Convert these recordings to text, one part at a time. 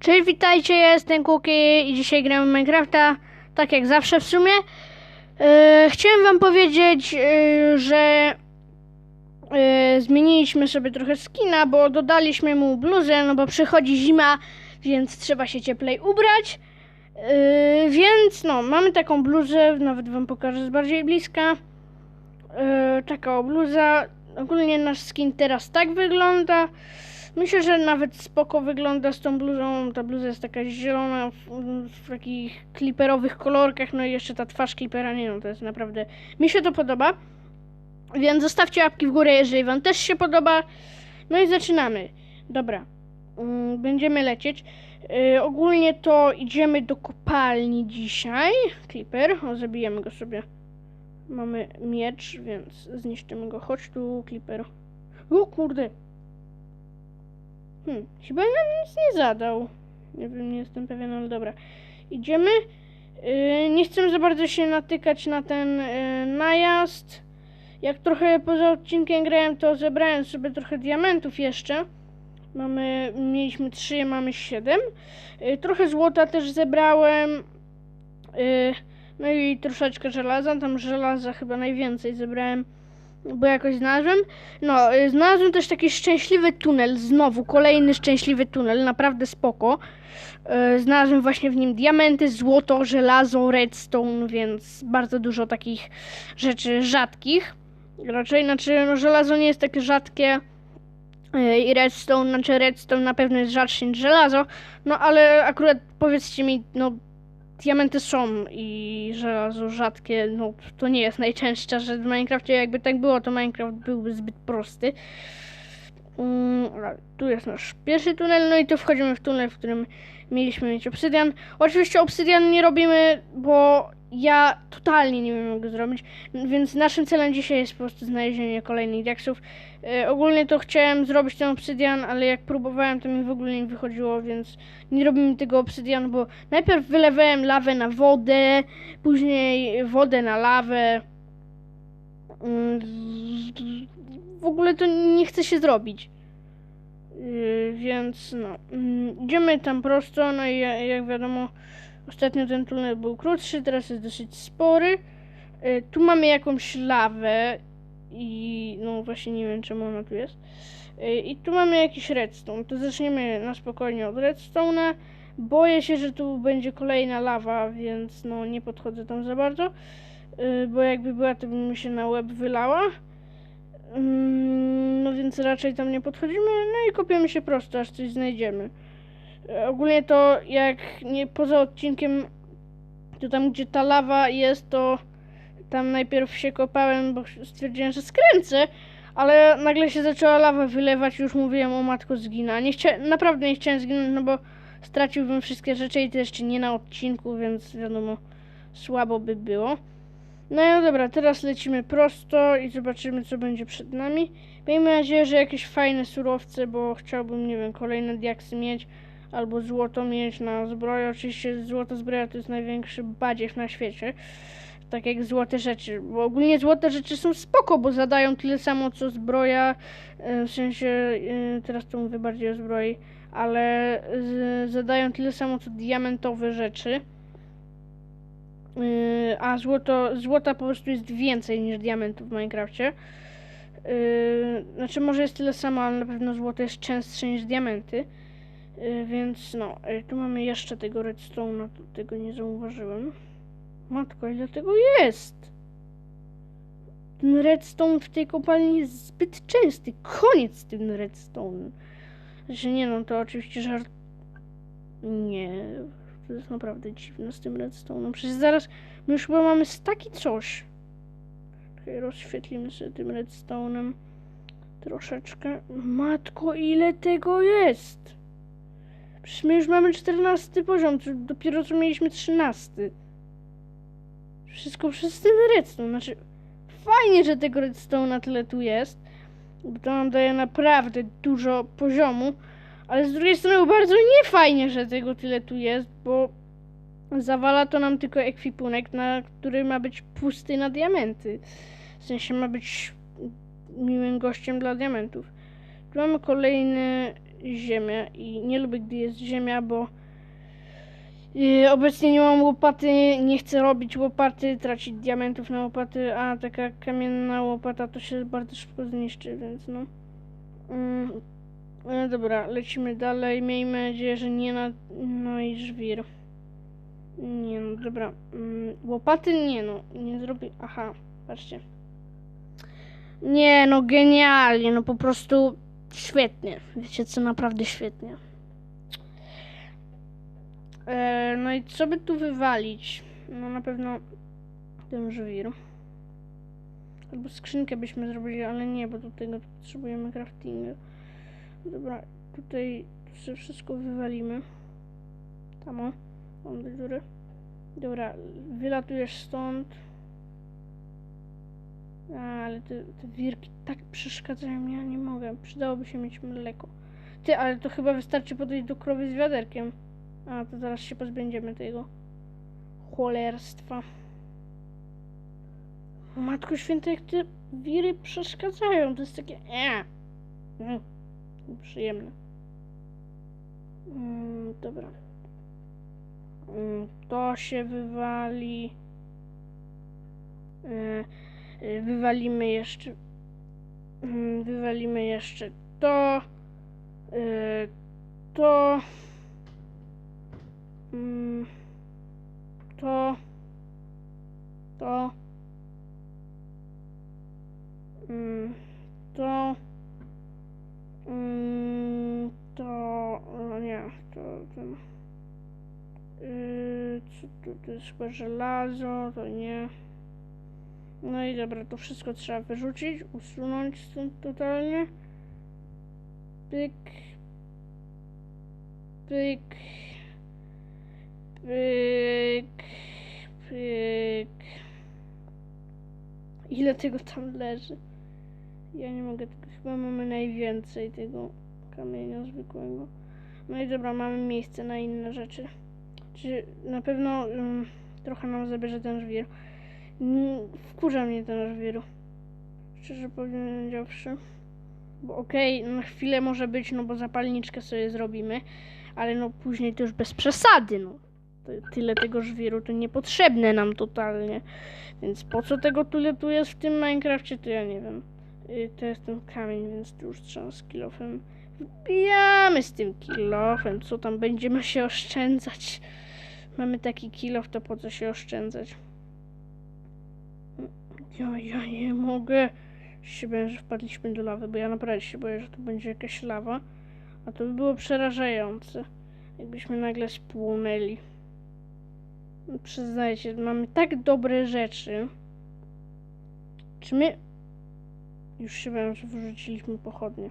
Cześć, witajcie, ja jestem Kuki i dzisiaj gramy w Minecrafta, tak jak zawsze w sumie. E, chciałem wam powiedzieć, e, że e, zmieniliśmy sobie trochę skina, bo dodaliśmy mu bluzę, no bo przychodzi zima, więc trzeba się cieplej ubrać. Więc no, mamy taką bluzę, nawet wam pokażę z bardziej bliska. E, taka bluza. Ogólnie nasz skin teraz tak wygląda. Myślę, że nawet spoko wygląda z tą bluzą. Ta bluza jest taka zielona w, w takich kliperowych kolorkach. No i jeszcze ta twarz klipera, nie no, to jest naprawdę... Mi się to podoba. Więc zostawcie łapki w górę, jeżeli wam też się podoba. No i zaczynamy. Dobra. Mm, Będziemy lecieć. Yy, ogólnie to idziemy do kopalni dzisiaj. Clipper. O, zabijemy go sobie. Mamy miecz, więc zniszczymy go. Chodź tu, Clipper. O kurde. Hmm, chyba nam nic nie zadał. Nie wiem, nie jestem pewien, ale dobra. Idziemy. Yy, nie chcę za bardzo się natykać na ten yy, najazd. Jak trochę poza odcinkiem grałem, to zebrałem sobie trochę diamentów jeszcze. Mamy, mieliśmy 3, mamy 7. Yy, trochę złota też zebrałem. Yy, no i troszeczkę żelaza. Tam żelaza chyba najwięcej zebrałem, bo jakoś znalazłem. No, y, znalazłem też taki szczęśliwy tunel, znowu kolejny szczęśliwy tunel, naprawdę spoko. Y, Znalazłem właśnie w nim diamenty, złoto, żelazo, redstone, więc bardzo dużo takich rzeczy rzadkich. Raczej, znaczy, no, żelazo nie jest takie rzadkie y, i redstone, znaczy redstone na pewno jest rzadszy niż żelazo, no ale akurat powiedzcie mi, no diamenty są i żelazo rzadkie, no to nie jest najczęstsza rzecz w Minecrafcie. Jakby tak było, to Minecraft byłby zbyt prosty. Mm, tu jest nasz pierwszy tunel, no i tu wchodzimy w tunel, w którym mieliśmy mieć obsydian. Oczywiście obsydian nie robimy, bo ja totalnie nie wiem jak go zrobić, więc naszym celem dzisiaj jest po prostu znalezienie kolejnych diaksów. E, ogólnie to chciałem zrobić ten obsydian, ale jak próbowałem, to mi w ogóle nie wychodziło, więc nie robimy tego obsydianu, bo najpierw wylewałem lawę na wodę, później wodę na lawę. Mm, W ogóle to nie chce się zrobić. Yy, Więc no, mm, idziemy tam prosto, no i ja- jak wiadomo, ostatnio ten tunel był krótszy, teraz jest dosyć spory. Yy, Tu mamy jakąś lawę i no właśnie nie wiem czemu ona tu jest. Yy, I tu mamy jakiś redstone. To zaczniemy na spokojnie od redstone'a. Boję się, że tu będzie kolejna lawa, więc no nie podchodzę tam za bardzo. Bo jakby była, to by mi się na łeb wylała. Mm, No więc raczej tam nie podchodzimy, no i kopiemy się prosto, aż coś znajdziemy. E, Ogólnie to jak nie poza odcinkiem, to tam gdzie ta lawa jest, to tam najpierw się kopałem, bo stwierdziłem, że skręcę, ale nagle się zaczęła lawa wylewać, już mówiłem o matko zgina. Nie chcia... Naprawdę nie chciałem zginąć, no bo straciłbym wszystkie rzeczy i to jeszcze nie na odcinku, więc wiadomo, słabo by było. No i no dobra, teraz lecimy prosto i zobaczymy, co będzie przed nami. Miejmy nadzieję, że jakieś fajne surowce, bo chciałbym, nie wiem, kolejne diaksy mieć albo złoto mieć na zbroję. Oczywiście złoto zbroja to jest największy badziew na świecie. Tak jak złote rzeczy, bo ogólnie złote rzeczy są spoko, bo zadają tyle samo co zbroja, e, w sensie, e, teraz to mówię bardziej o zbroi, ale zadają tyle samo co diamentowe rzeczy. Yy, a złoto, złota po prostu jest więcej niż diamentów w Minecrafcie. Yy, znaczy może jest tyle samo, ale na pewno złoto jest częstsze niż diamenty. Yy, więc no, yy, tu mamy jeszcze tego redstone'a, tu tego nie zauważyłem. Matko, ile tego jest? Ten redstone w tej kopalni jest zbyt częsty. Koniec z tym redstone. Że nie no, to oczywiście żart... Nie, to jest naprawdę dziwne z tym redstone'em. Przecież zaraz my już chyba mamy staki coś. Czekaj, rozświetlimy sobie tym redstone'em troszeczkę. Matko, ile tego jest! Przecież my już mamy 14 poziom, dopiero co mieliśmy 13. Wszystko przez ten redstone. Znaczy, fajnie, że tego redstone'a tyle tu jest, bo to nam daje naprawdę dużo poziomu. Ale z drugiej strony bardzo niefajnie, że tego tyle tu jest, bo zawala to nam tylko ekwipunek, na który ma być pusty na diamenty. W sensie ma być miłym gościem dla diamentów. Tu mamy kolejny ziemię i nie lubię, gdy jest ziemia, bo yy, obecnie nie mam łopaty, nie chcę robić łopaty, tracić diamentów na łopaty, a taka kamienna łopata to się bardzo szybko zniszczy, więc no. Mm, no dobra, lecimy dalej. Miejmy nadzieję, że nie na. No i żwir. Nie no, dobra. Mm, łopaty nie no, nie zrobi. Aha, patrzcie. Nie no, genialnie, no po prostu świetnie. Wiecie co, naprawdę świetnie. E, no i co by tu wywalić? No na pewno ten żwir. Albo skrzynkę byśmy zrobili, ale nie, bo do tego potrzebujemy craftingu. Dobra, tutaj tu sobie wszystko wywalimy. Tam o, mam do dziury. Dobra, wylatujesz stąd. A, ale te, te wirki tak przeszkadzają, ja nie mogę. Przydałoby się mieć mleko. Ty, ale to chyba wystarczy podejść do krowy z wiaderkiem. A, to zaraz się pozbędziemy tego cholerstwa. Matko Święta, jak te wiry przeszkadzają. To jest takie... E. Przyjemne. Mm, dobra. Mm, to się wywali. E, wywalimy jeszcze. Mm, wywalimy jeszcze to. E, to. Mm, to. To. Mm, to. Mm, to. No nie, to. to yy, co tu, to jest chyba żelazo, to nie. No i dobra, to wszystko trzeba wyrzucić, usunąć stąd totalnie. Pyk. Pyk. Pyk. Pyk. Ile tego tam leży? Ja nie mogę, tylko chyba mamy najwięcej tego kamienia zwykłego. No i dobra, mamy miejsce na inne rzeczy. Czy na pewno ym, trochę nam zabierze ten żwir. Mm, Wkurza mnie ten żwir. Szczerze powiedziawszy. Bo okej, na chwilę może być, no bo zapalniczkę sobie zrobimy, ale no później to już bez przesady, no. Tyle tego żwiru to niepotrzebne nam totalnie. Więc po co tego tyle tu jest w tym Minecrafcie, to ja nie wiem. Y, To jest ten kamień, więc tu już trzeba z kilofem. Wbijamy z tym kilofem. Co tam będziemy się oszczędzać? Mamy taki kilof, to po co się oszczędzać? Ja, ja nie mogę. Się że wpadliśmy do lawy, bo ja naprawdę się boję, że to będzie jakaś lawa. A to by było przerażające. Jakbyśmy nagle spłonęli. Przyznajcie, mamy tak dobre rzeczy. Czy my... Już się boję, że wyrzuciliśmy pochodnie.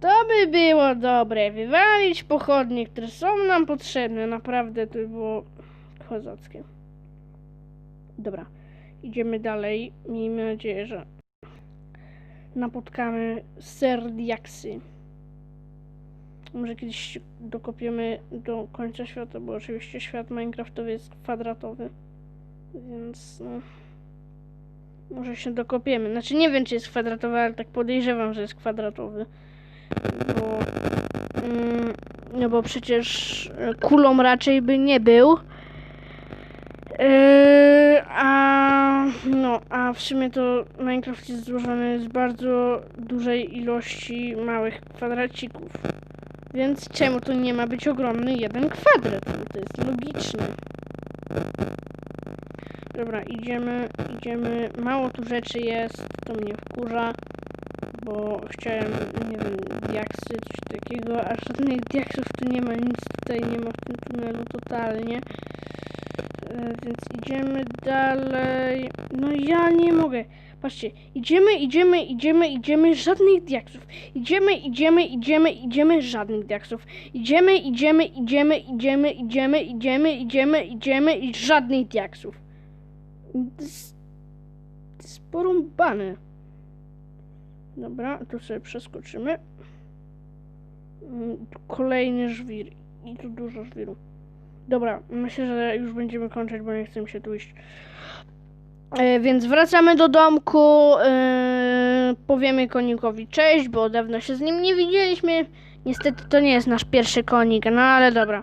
To by było dobre. Wywalić pochodnie, które są nam potrzebne. Naprawdę to by było kozackie. Dobra, idziemy dalej. Miejmy nadzieję, że napotkamy serdiaksy. Może kiedyś dokopiemy do końca świata, bo oczywiście świat Minecraftowy jest kwadratowy. Więc no. Może się dokopiemy. Znaczy nie wiem, czy jest kwadratowy, ale tak podejrzewam, że jest kwadratowy. Bo. Mm, no bo przecież e, kulą raczej by nie był. Yy, a no, a w sumie to Minecraft jest złożony z bardzo dużej ilości małych kwadracików. Więc czemu to nie ma być ogromny jeden kwadrat? To jest logiczne. Dobra, idziemy, idziemy. Mało tu rzeczy jest, to mnie wkurza, bo chciałem, nie wiem, diaksy, coś takiego, a żadnych diaksów tu nie ma, nic tutaj nie ma w tym tunelu totalnie. E, Więc idziemy dalej. No ja nie mogę. Patrzcie, idziemy, idziemy, idziemy, idziemy, żadnych diaksów. Idziemy, idziemy, idziemy, idziemy, żadnych diaksów. Idziemy, idziemy, idziemy, idziemy, idziemy, idziemy, idziemy, idziemy i żadnych diaksów. Jest. Dobra, tu sobie przeskoczymy. Mm, Kolejny żwir. I tu dużo żwiru. Dobra, myślę, że już będziemy kończyć, bo nie chcę się tu iść. E, więc wracamy do domku. E, powiemy konikowi cześć, bo dawno się z nim nie widzieliśmy. Niestety to nie jest nasz pierwszy konik, no ale dobra.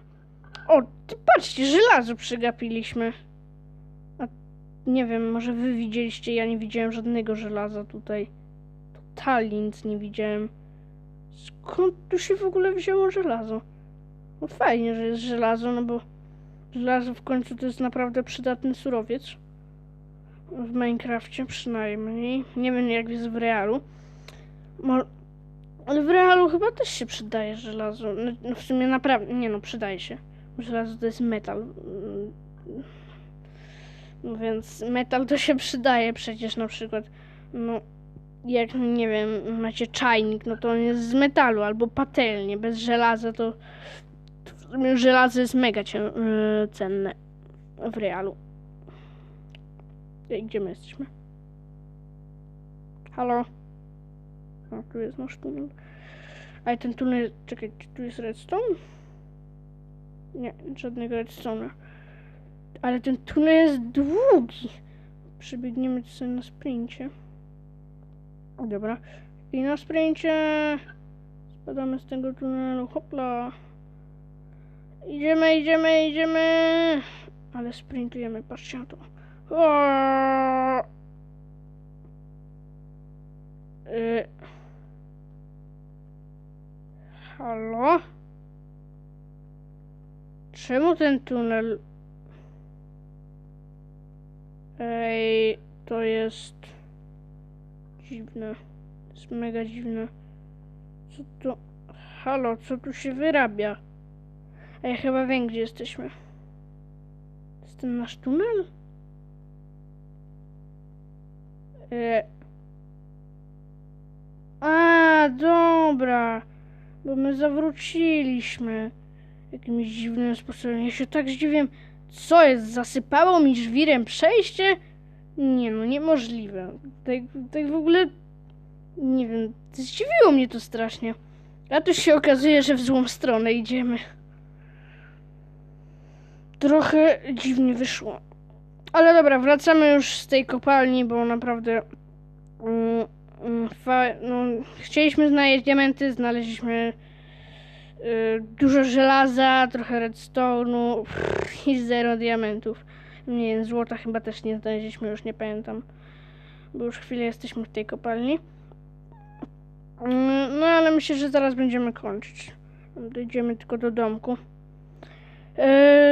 O, patrzcie, żelazo przegapiliśmy. Nie wiem, może wy widzieliście, ja nie widziałem żadnego żelaza tutaj. Totalnie nic nie widziałem. Skąd tu się w ogóle wzięło żelazo? No fajnie, że jest żelazo, no bo żelazo w końcu to jest naprawdę przydatny surowiec. W Minecrafcie przynajmniej. Nie wiem jak jest w realu. Mo- ale w realu chyba też się przydaje żelazo. No, no w sumie naprawdę, nie no, przydaje się. Żelazo to jest metal. No więc metal to się przydaje przecież na przykład. No jak nie wiem, macie czajnik, no to on jest z metalu albo patelnie. Bez żelaza to, żelazo jest mega cię, yy, cenne w realu. Gdzie my jesteśmy? Halo? O, tu jest nasz tunel. Ale ten tunel, czekaj, czy tu jest redstone? Nie, żadnego redstone'a. Ale ten tunel jest długi. Przebiegniemy sobie na sprincie. Dobra. I na sprincie spadamy z tego tunelu. Hopla. Idziemy, idziemy, idziemy. Ale sprintujemy, patrzcie na to. Y... Halo? Czemu ten tunel... Ej, to jest... Dziwne. To jest mega dziwne. Co to... Halo, co tu się wyrabia? Ej, chyba wiem, gdzie jesteśmy. To jest ten nasz tunel? E... A, dobra. Bo my zawróciliśmy. Jakimś dziwnym sposobem. Ja się tak zdziwiłem. Co jest? Zasypało mi żwirem przejście? Nie no, niemożliwe. Tak, tak w ogóle... Nie wiem, zdziwiło mnie to strasznie. A tu się okazuje, że w złą stronę idziemy. Trochę dziwnie wyszło. Ale dobra, wracamy już z tej kopalni, bo naprawdę... Mm, mm, fa- no, chcieliśmy znaleźć diamenty, znaleźliśmy dużo żelaza, trochę redstone'u i zero diamentów. Nie wiem, złota chyba też nie znaleźliśmy, już nie pamiętam. Bo już chwilę jesteśmy w tej kopalni. Mm, No ale myślę, że zaraz będziemy kończyć. Dojdziemy tylko do domku. Yy,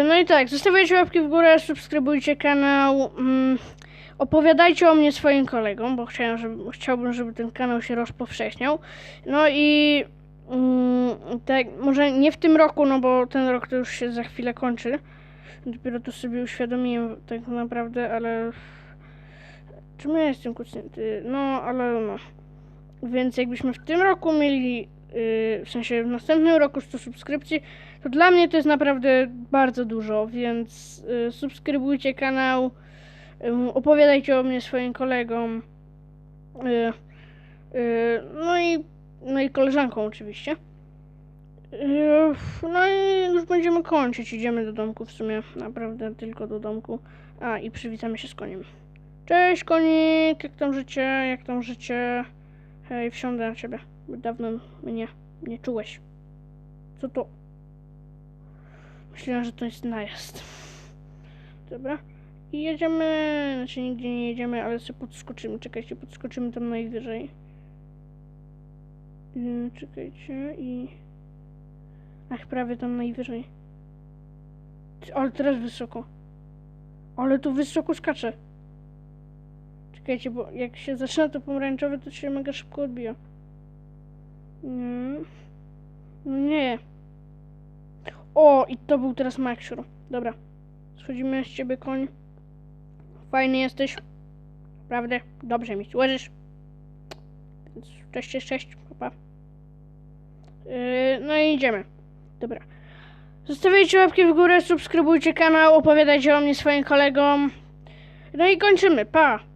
No i tak, zostawiajcie łapki w górę, subskrybujcie kanał. mm, Opowiadajcie o mnie swoim kolegom, bo chciałem, żeby, chciałbym, żeby ten kanał się rozpowszechniał. No i tak, może nie w tym roku, no bo ten rok to już się za chwilę kończy. Dopiero to sobie uświadomiłem tak naprawdę, ale... Czemu ja jestem kucnięty? No, ale no. Więc jakbyśmy w tym roku mieli, yy, w sensie w następnym roku 100 subskrypcji, to dla mnie to jest naprawdę bardzo dużo, więc yy, subskrybujcie kanał, yy, opowiadajcie o mnie swoim kolegom, yy, yy, no i no i koleżankom oczywiście. No i już będziemy kończyć. Idziemy do domku w sumie. Naprawdę tylko do domku. A i przywitamy się z koniem. Cześć konik, jak tam życie? Jak tam życie? Hej, wsiądę na ciebie. Dawno mnie nie czułeś. Co to? Myślałem, że to jest najazd. Dobra. I jedziemy. Znaczy nigdzie nie jedziemy, ale sobie podskoczymy. Czekajcie, podskoczymy tam najwyżej. Yy, czekajcie i... Ach, prawie tam najwyżej. Ale teraz wysoko. Ale tu wysoko skacze. Czekajcie, bo jak się zaczyna to pomarańczowe, to się mega szybko odbija. Nie. No nie. O, i to był teraz Maxiur. Dobra. Schodzimy z ciebie, koń. Fajny jesteś. Naprawdę. Dobrze mi służysz. Cześć, cześć, cześć. Yy, no i idziemy. Dobra. Zostawiajcie łapki w górę, subskrybujcie kanał, opowiadajcie o mnie swoim kolegom. No i kończymy. Pa!